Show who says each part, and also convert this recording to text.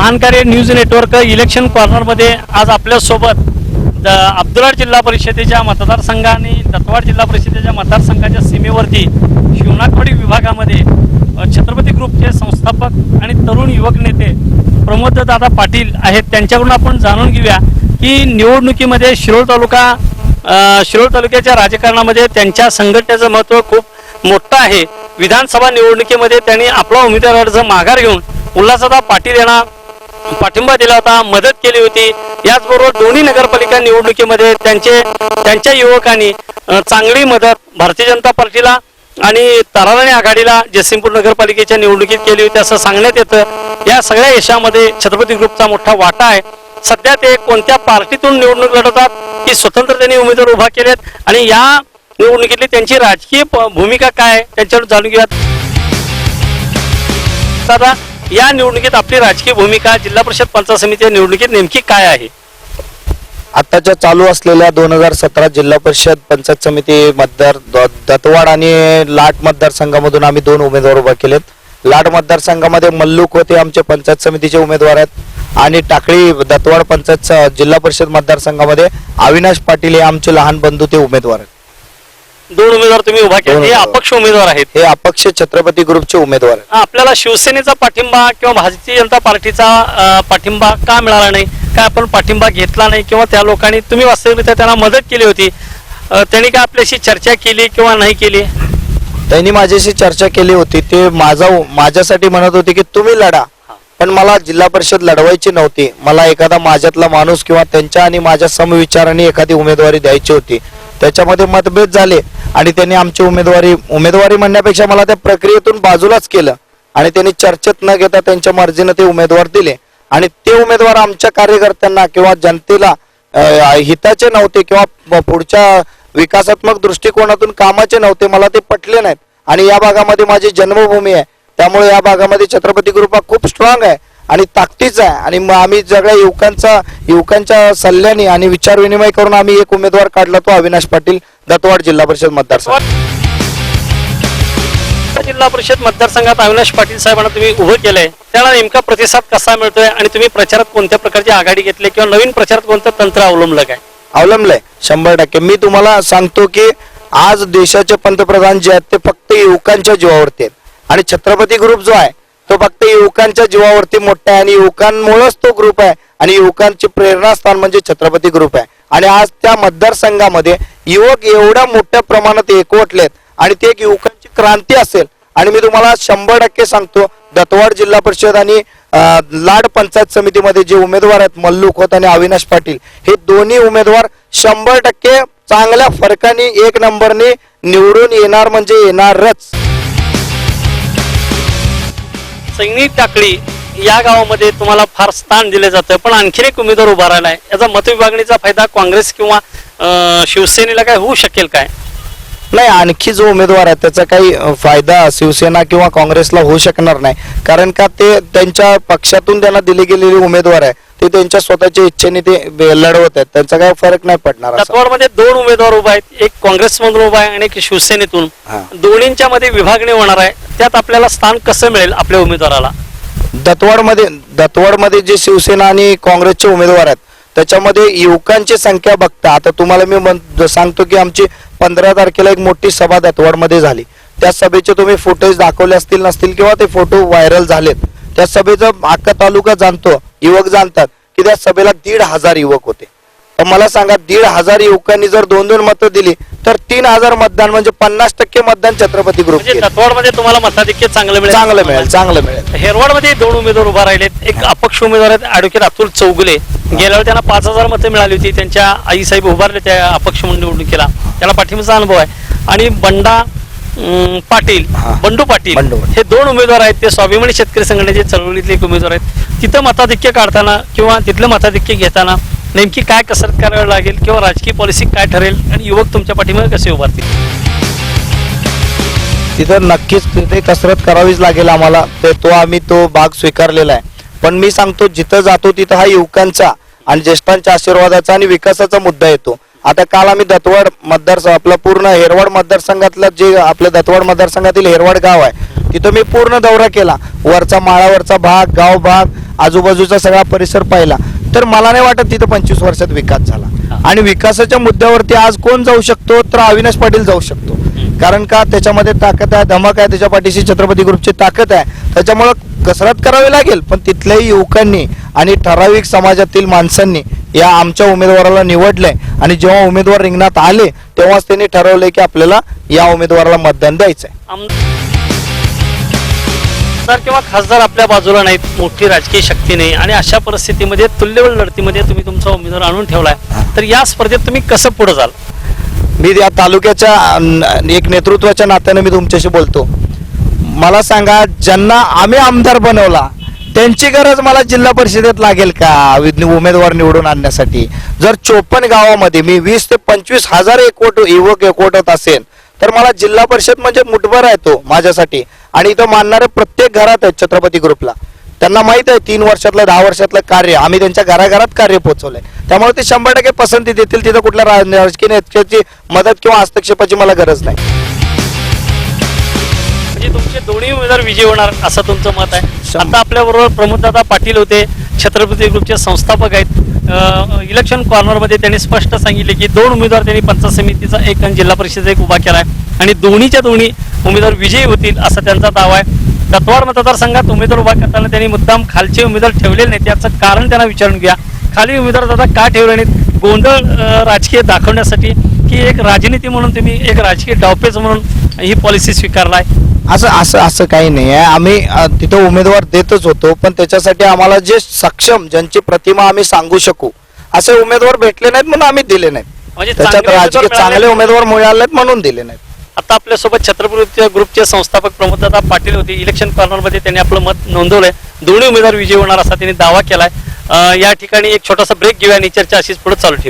Speaker 1: महानकार्य news network election कॉर्नरमध्ये आज आपल्यासोबत द अब्दुलाड जिल्हा परिषदेच्या मतदारसंघ आणि दत्तवाड जिल्हा परिषदेच्या मतदारसंघाच्या सीमेवरती शिवनाथवाडी विभागामध्ये छत्रपती ग्रुपचे संस्थापक आणि तरुण युवक नेते प्रमोद दादा पाटील आहेत. त्यांच्याकडून आपण जाणून घेऊया की निवडणुकीमध्ये शिरोळ तालुका शिरोळ तालुक्याच्या राजकारणामध्ये त्यांच्या संघटनेचं महत्त्व खूप मोठं आहे. विधानसभा निवडणुकीमध्ये त्यांनी आपला उमेदवार अर्ज माघार घेऊन उल्हासदा पाटील यांना पाठिंबा दिला होता मदत केली होती. याचबरोबर दोन्ही नगरपालिका निवडणुकीमध्ये त्यांचे त्यांच्या युवकांनी चांगली मदत भारतीय जनता पार्टीला आणि तरारणी आघाडीला जयसिंगपूर नगरपालिकेच्या निवडणुकीत केली होती असं सांगण्यात येतं. या सगळ्या यशामध्ये छत्रपती ग्रुपचा मोठा वाटा आहे. सध्या ते कोणत्या पार्टीतून निवडणूक लढवतात की स्वतंत्र त्यांनी उमेदवार उभा केलेत? आणि या निवडणुकीतली त्यांची राजकीय भूमिका काय त्यांच्यावर जाणून घेऊयात. दादा या निवडणुकीत आपली राजकीय भूमिका जिल्हा परिषद पंचायत समिती या निवडणुकीत नेमकी काय आहे?
Speaker 2: आताच्या चालू असलेल्या दोन हजार सतरा जिल्हा परिषद पंचायत समिती मतदार द- दत्तवाड आणि लाट मतदारसंघामधून आम्ही दोन उमेदवार उभा केलेत. लाट मतदारसंघामध्ये मल्लूक होते आमचे पंचायत समितीचे उमेदवार आहेत. आणि टाकळी दत्तवाड पंचायत स- जिल्हा परिषद मतदारसंघामध्ये अविनाश पाटील हे आमचे लहान बंधू ते उमेदवार आहेत.
Speaker 1: दोन उमेदवार तुम्ही उभा केले.
Speaker 2: दोन
Speaker 1: हे
Speaker 2: उमेदवार.
Speaker 1: अपक्ष उमेदवार आहेत.
Speaker 2: हे अपक्ष छत्रपती ग्रुपचे उमेदवार आहेत.
Speaker 1: आपल्याला शिवसेनेचा पाठिंबा किंवा भारतीय जनता पार्टीचा अ, पाठिंबा का मिळाला नाही? काय आपण पाठिंबा घेतला नाही किंवा त्या लोकांनी तुम्ही वास्तविकरित्या त्यांना मदत केली होती? अ, त्यांनी काय आपल्याशी चर्चा केली किंवा नाही केली?
Speaker 2: त्यांनी माझ्याशी चर्चा केली होती. ते माझा माझ्यासाठी म्हणत होते की तुम्ही लढा. पण मला जिल्हा परिषद लढवायची नव्हती. मला एखादा माझ्यातला माणूस किंवा त्यांच्या आणि माझ्या समविचाराने एखादी उमेदवारी द्यायची होती. त्याच्यामध्ये मतभेद झाले आणि त्यांनी आमची उमेदवारी उमेदवारी म्हणण्यापेक्षा मला त्या प्रक्रियेतून बाजूलाच केलं. आणि त्यांनी चर्चेत न घेता त्यांच्या मर्जीनं ते उमेदवार दिले. आणि ते उमेदवार आमच्या कार्यकर्त्यांना किंवा जनतेला हिताचे नव्हते किंवा पुढच्या विकासात्मक दृष्टिकोनातून कामाचे नव्हते मला ते पटले नाहीत. आणि या भागामध्ये माझी जन्मभूमी आहे. त्यामुळे या भागामध्ये छत्रपती कृपा खूप स्ट्रॉंग आहे. आणि ताकदीचा आहे. आणि मग आम्ही सगळ्या युवकांचा युवकांच्या सल्ल्याने आणि विचार विनिमय करून आम्ही एक उमेदवार काढला तो अविनाश पाटील दत्तवाड जिल्हा परिषद मतदारसंघ.
Speaker 1: जिल्हा परिषद मतदारसंघात अविनाश पाटील साहेबांना तुम्ही उभं केलंय. त्याला नेमका प्रतिसाद कसा मिळतोय आणि तुम्ही प्रचारात कोणत्या प्रकारची आघाडी घेतली किंवा नवीन प्रचारात कोणतं तंत्र अवलंबलं काय?
Speaker 2: अवलंबलंय शंभर टक्के. मी तुम्हाला सांगतो की आज देशाचे पंतप्रधान जे आहेत ते फक्त युवकांच्या जीवावरती आहेत. आणि छत्रपती ग्रुप जो आहे फक्त युवकांच्या जीवावरती मोठा आहे आणि युवकांमुळेच तो ग्रुप आहे. आणि युवकांचे प्रेरणास्थान म्हणजे छत्रपती ग्रुप आहे. आणि आज त्या मतदारसंघामध्ये युवक एवढ्या मोठ्या प्रमाणात एकवटलेत आणि ते एक युवकांची क्रांती असेल. आणि मी तुम्हाला शंभर टक्के सांगतो दत्तवाड जिल्हा परिषद आणि लाड पंचायत समितीमध्ये जे उमेदवार आहेत मल्लू खोत आणि अविनाश पाटील हे दोन्ही उमेदवार शंभर टक्के चांगल्या फरकाने एक नंबरने निवडून येणार म्हणजे येणारच.
Speaker 1: सैनी टाकळी या गावामध्ये तुम्हाला फार स्थान दिलं जातं. पण आणखीन एक उमेदवार उभा राहिलाय. याचा मतविभागणीचा फायदा काँग्रेस किंवा शिवसेनेला काय होऊ शकेल काय?
Speaker 2: नाही आणखी जो उमेदवार आहे त्याचा काही फायदा शिवसेना किंवा काँग्रेसला होऊ शकणार नाही कारण का ते त्यांच्या पक्षातून त्यांना दिले गेलेले उमेदवार आहे ते त्यांच्या स्वतःच्या इच्छेने ते लढवत आहेत त्यांचा काही फरक नाही पडणार.
Speaker 1: दत्तवाडमध्ये दोन उमेदवार उभा आहेत एक काँग्रेसमधून उभा आहे आणि एक शिवसेनेतून. दोन्हींच्या मध्ये विभागणी होणार आहे त्यात आपल्याला स्थान कसं मिळेल आपल्या उमेदवाराला
Speaker 2: दत्तवाडमध्ये दत्तवाडमध्ये जे शिवसेना आणि काँग्रेसचे उमेदवार आहेत त्याच्यामध्ये युवकांची संख्या बघता आता तुम्हाला मी म्हण- सांगतो की आमची पंधरा तारखेला एक मोठी सभा दत्तवाडमध्ये झाली. त्या सभेचे तुम्ही फोटोज दाखवले असतील नसतील किंवा ते फोटो व्हायरल झालेत त्या सभेचा अख्खा तालुका जाणतो युवक जाणतात की त्या सभेला दीड हजार युवक होते. मला सांगा दीड हजार युवकांनी जर दोन दोन मतं दिली तर तीन हजार मतदान म्हणजे पन्नास टक्के मतदान छत्रपती ग्रुप
Speaker 1: म्हणजे दत्तवाडमध्ये तुम्हाला मताधिक्य चांगलं मिळेल.
Speaker 2: चांगलं मिळेल चांगलं मिळेल.
Speaker 1: हेरवाडमध्ये दोन उमेदवार उभा राहिलेत. एक अपक्ष उमेदवार आहेत ऍडव्होकेट अतुल चौगुले. गेल्या वेळी त्यांना पाच हजार मतं मिळाली होती. त्यांच्या आईसाहेब उभारले त्या अपक्ष म्हणून निवडणुकीला. त्याला पाठिंबाचा अनुभव आहे. आणि बंडा अं, पाटील. बंडू पाटील
Speaker 2: बंडू पाटील.
Speaker 1: हे दोन उमेदवार आहेत. ते स्वाभिमानी शेतकरी संघटनेचे चळवळीतले एक उमेदवार आहेत. तिथं मताधिक्य काढताना किंवा तिथलं मताधिक्य घेताना नेमकी काय कसरत करावी लागेल किंवा राजकीय पॉलिसी काय ठरेल आणि युवक तुमच्या पाठीमागे कसे उभारतील
Speaker 2: तिथं नक्कीच तिथे कसरत करावीच लागेल आम्हाला. तर तो आम्ही तो भाग स्वीकारलेला आहे. पण मी सांगतो जिथं जातो तिथं हा युवकांचा आणि ज्येष्ठांच्या आशीर्वादाचा आणि विकासाचा मुद्दा येतो. आता काल आम्ही दत्तवाड मतदार आपलं पूर्ण हेरवाड मतदारसंघातलं जे आपल्या दत्तवाड मतदारसंघातील हेरवाड गाव आहे तिथं मी पूर्ण दौरा केला. वरचा माळावरचा भाग गाव भाग आजूबाजूचा सगळा परिसर पाहिला. तर मला नाही वाटत तिथं पंचवीस वर्षात विकास झाला. आणि विकासाच्या मुद्द्यावरती आज कोण जाऊ शकतो तर अविनाश पाटील जाऊ शकतो. कारण का? त्याच्यामध्ये ताकद आहे धमक आहे त्याच्या पाठीशी छत्रपती ग्रुपची ताकद आहे. त्याच्यामुळं कसरत करावी लागेल पण तिथल्याही युवकांनी आणि ठराविक समाजातील माणसांनी या आमच्या उमेदवाराला निवडलंय. आणि जेव्हा उमेदवार रिंगणात आले तेव्हाच त्यांनी ठरवलंय की आपल्याला या उमेदवाराला मतदान द्यायचंय.
Speaker 1: आमदार किंवा खासदार आपल्या बाजूला नाहीत मोठी राजकीय शक्ती नाही. आणि अशा परिस्थितीमध्ये तुल्यबळ लढतीमध्ये तुम्ही तुमचा उमेदवार आणून ठेवलाय. तर या स्पर्धेत तुम्ही कसं पुढे जाल?
Speaker 2: मी या तालुक्याच्या एक नेतृत्वाच्या नात्याने मी तुमच्याशी बोलतो. मला सांगा ज्यांना आम्ही आमदार बनवला त्यांची गरज मला जिल्हा परिषदेत लागेल का? उमेदवार निवडून आणण्यासाठी. जर चोपन्न गावामध्ये मी वीस ते पंचवीस हजार एकवट युवक एकवटत असेल तर मला जिल्हा परिषद म्हणजे मुठभर आहे तो माझ्यासाठी. आणि इथं मानणारे प्रत्येक घरात आहेत छत्रपती ग्रुपला. त्यांना माहीत आहे तीन वर्षातलं दहा वर्षातलं कार्य. आम्ही त्यांच्या घराघरात कार्य पोहोचवलंय. त्यामुळे ते शंभर टक्के पसंती देतील तिथं कुठल्या राजकीय नेत्याची मदत किंवा हस्तक्षेपाची मला गरज नाही.
Speaker 1: म्हणजे तुमचे दोन्ही उमेदवार विजयी होणार असं तुमचं मत आहे. आता आपल्या बरोबर प्रमोददादा पाटील होते. छत्रपती ग्रुपचे संस्थापक आहेत. इलेक्शन कॉर्नरमध्ये त्यांनी स्पष्ट सांगितले की दोन उमेदवार त्यांनी पंचायत समितीचा एक आणि जिल्हा परिषदेचा एक उभा केला आहे आणि दोन्हीच्या दोन्ही उमेदवार विजयी होतील असा त्यांचा दावा आहे. दत्तवाड मतदारसंघात उमेदवार उभा करताना त्यांनी मुद्दाम खालचे उमेदवार ठेवलेले नाही त्याचं कारण त्यांना विचारून घ्या. खाली उमेदवार दादा का ठेवले नाहीत? गोंधळ राजकीय दाखवण्यासाठी की एक राजनीती म्हणून तुम्ही एक राजकीय डावपेच म्हणून ही पॉलिसी स्वीकारलाय.
Speaker 2: असं असं असं काही नाही आहे. आम्ही अ, तिथं उमेदवार देतच होतो पण त्याच्यासाठी आम्हाला जे सक्षम ज्यांची प्रतिमा आम्ही सांगू शकू असे उमेदवार भेटले नाहीत म्हणून आम्ही दिले नाहीत.
Speaker 1: म्हणजे
Speaker 2: त्याच्यात
Speaker 1: चांगले
Speaker 2: राजकीय
Speaker 1: उमेदवार
Speaker 2: चांगले
Speaker 1: मिळाले.
Speaker 2: उमेदवार मिळाले म्हणून दिले नाहीत.
Speaker 1: आता आपल्यासोबत छत्रपती ग्रुपचे संस्थापक प्रमोददादा पाटील होते. इलेक्शन कॉर्नरमध्ये त्यांनी आपलं मत नोंदवलंय. दोन्ही उमेदवार विजयी होणार असा त्यांनी दावा केलाय. अं, या ठिकाणी एक छोटासा ब्रेक घेऊया आणि चर्चा अशीच पुढे चालू ठेवूया.